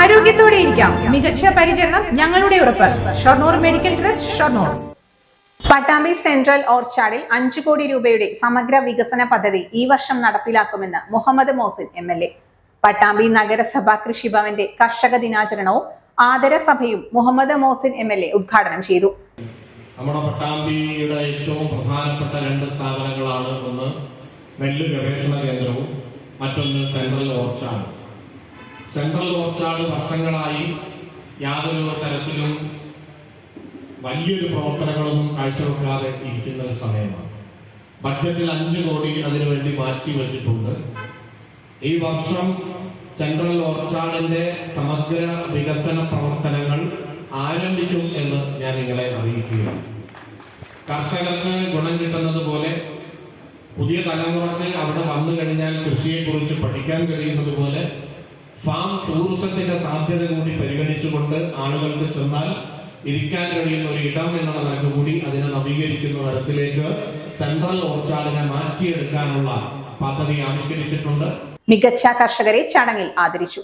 ആരോഗ്യത്തോടെ ഇരിക്കാം. മികച്ച പരിചരണം ഞങ്ങളുടെ ഉറപ്പ്. Shoranur medical trust Shoranur. Pattambi central ഓർച്ചാർഡിൽ അഞ്ചു കോടി രൂപയുടെ സമഗ്ര വികസന പദ്ധതി ഈ വർഷം നടപ്പിലാക്കുമെന്ന് Muhammad Mohsin M L A. Pattambi നഗരസഭ കൃഷിഭവന്റെ കർഷക ദിനാചരണവും ആദരസഭയും Muhammad Mohsin M L A ഉദ്ഘാടനം ചെയ്തു. നമ്മുടെ പട്ടാമ്പിയുടെ ഏറ്റവും പ്രധാനപ്പെട്ട രണ്ട് സ്ഥാപനങ്ങളാണ് ഒന്ന് നെല്ല് ഗവേഷണ കേന്ദ്രവും മറ്റൊന്ന് സെൻട്രൽ ഓർച്ചാഡ് സെൻട്രൽ ഓർച്ചാർഡ് വർഷങ്ങളായി യാതൊരു തരത്തിലും വലിയൊരു പ്രവർത്തനങ്ങളൊന്നും കാഴ്ചവെക്കാതെ ഇരിക്കുന്ന ഒരു സമയമാണ്. ബഡ്ജറ്റിൽ അഞ്ച് കോടി അതിനുവേണ്ടി മാറ്റി വച്ചിട്ടുണ്ട്. ഈ വർഷം സെൻട്രൽ ഓർച്ചാഡിന്റെ സമഗ്ര വികസന പ്രവർത്തനങ്ങൾ ആരംഭിക്കും എന്ന് ഞാൻ നിങ്ങളെ അറിയിക്കുകയാണ്. കർഷകർക്ക് ഗുണം കിട്ടുന്നത് പോലെ പുതിയ തലമുറയ്ക്ക് അവിടെ വന്നു കഴിഞ്ഞാൽ കൃഷിയെക്കുറിച്ച് പഠിക്കാൻ കഴിയുന്നത് പോലെ ടൂറിസത്തിന്റെ സാധ്യത കൂടി പരിഗണിച്ചുകൊണ്ട് ആളുകൾക്ക് ചെന്നാൽ ഇരിക്കാൻ കഴിയുന്ന ഒരു ഇടം എന്നുള്ള നിലയ്ക്ക് കൂടി അതിനെ നവീകരിക്കുന്ന തരത്തിലേക്ക് സെൻട്രൽ ഓർച്ചാർഡിനെ മാറ്റിയെടുക്കാനുള്ള പദ്ധതി ആവിഷ്കരിച്ചിട്ടുണ്ട്. മികച്ച കർഷകരെ ചടങ്ങിൽ ആദരിച്ചു.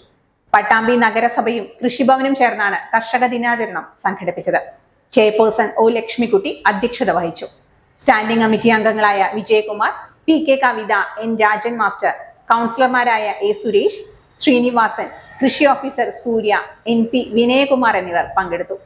പട്ടാമ്പി നഗരസഭയും കൃഷിഭവനും ചേർന്നാണ് കർഷക ദിനാചരണം സംഘടിപ്പിച്ചത്. ചെയർപേഴ്സൺ ഒ ലക്ഷ്മിക്കുട്ടി അധ്യക്ഷത വഹിച്ചു. സ്റ്റാൻഡിംഗ് കമ്മിറ്റി അംഗങ്ങളായ Vijayakumar P K Kavitha N Rajan master കൗൺസിലർമാരായ എ സുരേഷ് ശ്രീനിവാസൻ കൃഷി officer Surya N P Vinayakumar എന്നിവർ പങ്കെടുത്തു.